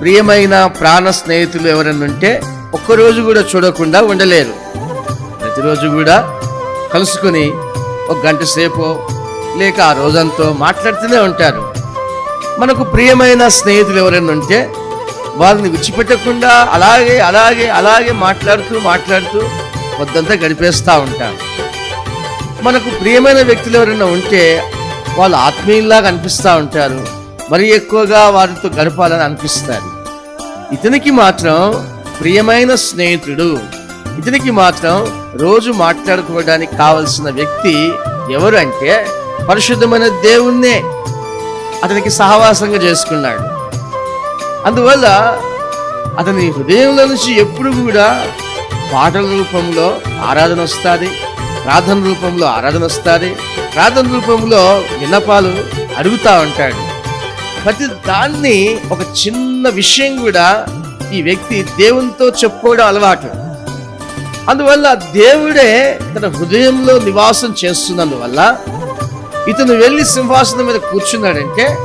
ప్రియమైన ప్రాణ స్నేహితులు ఎవరన్నా ఉంటే ఒక్కరోజు కూడా చూడకుండా ఉండలేరు. ప్రతిరోజు కూడా కలుసుకుని ఒక గంట సేపు లేక ఆ రోజంతో మాట్లాడుతూనే ఉంటారు. మనకు ప్రియమైన స్నేహితులు ఎవరైనా ఉంటే వాళ్ళని విడిచిపెట్టకుండా అలాగే అలాగే అలాగే మాట్లాడుతూ మాట్లాడుతూ పొద్దంతా గడిపేస్తూ ఉంటాం. మనకు ప్రియమైన వ్యక్తులు ఎవరైనా ఉంటే వాళ్ళు ఆత్మీయుల్లాగా అనిపిస్తూ ఉంటారు. మరి ఎక్కువగా వారితో గడపాలని అనిపిస్తారు ఇతనికి మాత్రం ప్రియమైన స్నేహితుడు. ఇతనికి మాత్రం రోజు మాట్లాడుకోవడానికి కావలసిన వ్యక్తి ఎవరు అంటే పరిశుద్ధమైన దేవుణ్ణే. అతనికి సహవాసంగా చేసుకున్నాడు. అందువల్ల అతని హృదయంలో నుంచి ఎప్పుడు కూడా పాటల రూపంలో ఆరాధన వస్తుంది ప్రార్థన రూపంలో ఆరాధన వస్తుంది ప్రార్థన రూపంలో విన్నపాలు అడుగుతా ఉంటాడు. ప్రతి దాన్ని ఒక చిన్న విషయం కూడా ఈ వ్యక్తి దేవునితో చెప్పుకోవడం అలవాటు. అందువల్ల దేవుడే తన హృదయంలో నివాసం చేస్తున్నందువల్ల ఇతను వెళ్ళి సింహాసనం మీద కూర్చున్నాడంటే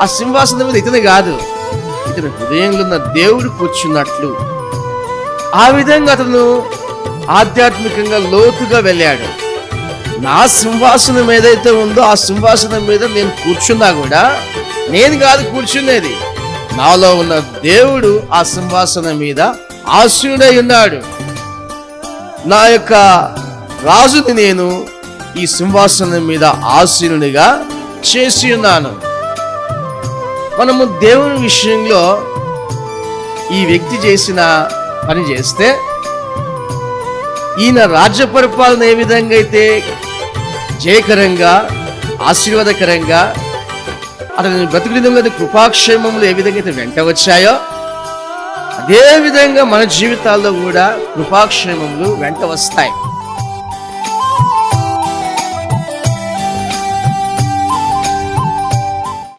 ఆ సింహాసనం మీద ఇతను కాదు ఇతని హృదయంలో ఉన్న దేవుడు కూర్చున్నట్లు. ఆ విధంగా అతను ఆధ్యాత్మికంగా లోతుగా వెళ్ళాడు. నా సింహాసనం ఏదైతే ఉందో ఆ సింహాసనం మీద నేను కూర్చున్నా కూడా నేను కాదు కూర్చునేది నాలో ఉన్న దేవుడు ఆ సింహాసనం మీద ఆశీనుడై ఉన్నాడు. నా యొక్క రాజుని నేను ఈ సింహాసనం మీద ఆశీనుడిగా చేసి ఉన్నాను. మనము దేవుని విషయంలో ఈ వ్యక్తి చేసిన పని చేస్తే ఈయన రాజ్య పరిపాలన ఏ విధంగా అయితే జయకరంగా ఆశీర్వాదకరంగా అతని బ్రతుకుడిలోని కృపాక్షేమములు ఏ విధంగా అయితే వెంట వచ్చాయో అదే విధంగా మన జీవితాల్లో కూడా కృపాక్షేమములు వెంట వస్తాయి.